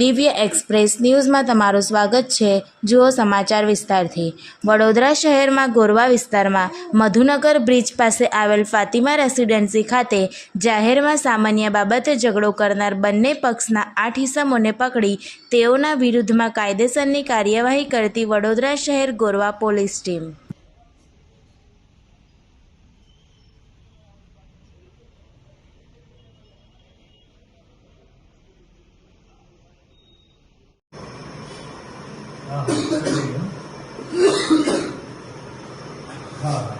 દિવ્ય એક્સપ્રેસ ન્યૂઝમાં તમારું સ્વાગત છે. જુઓ સમાચાર વિસ્તારથી. વડોદરા શહેરમાં ગોરવા વિસ્તારમાં મધુનગર બ્રિજ પાસે આવેલ ફાતિમા રેસિડેન્સી ખાતે જાહેરમાં સામાન્ય બાબતે ઝઘડો કરનાર બંને પક્ષના આઠ ઇસમોને પકડી તેઓના વિરુદ્ધમાં કાયદેસરની કાર્યવાહી કરતી વડોદરા શહેર ગોરવા પોલીસ ટીમ. હા હા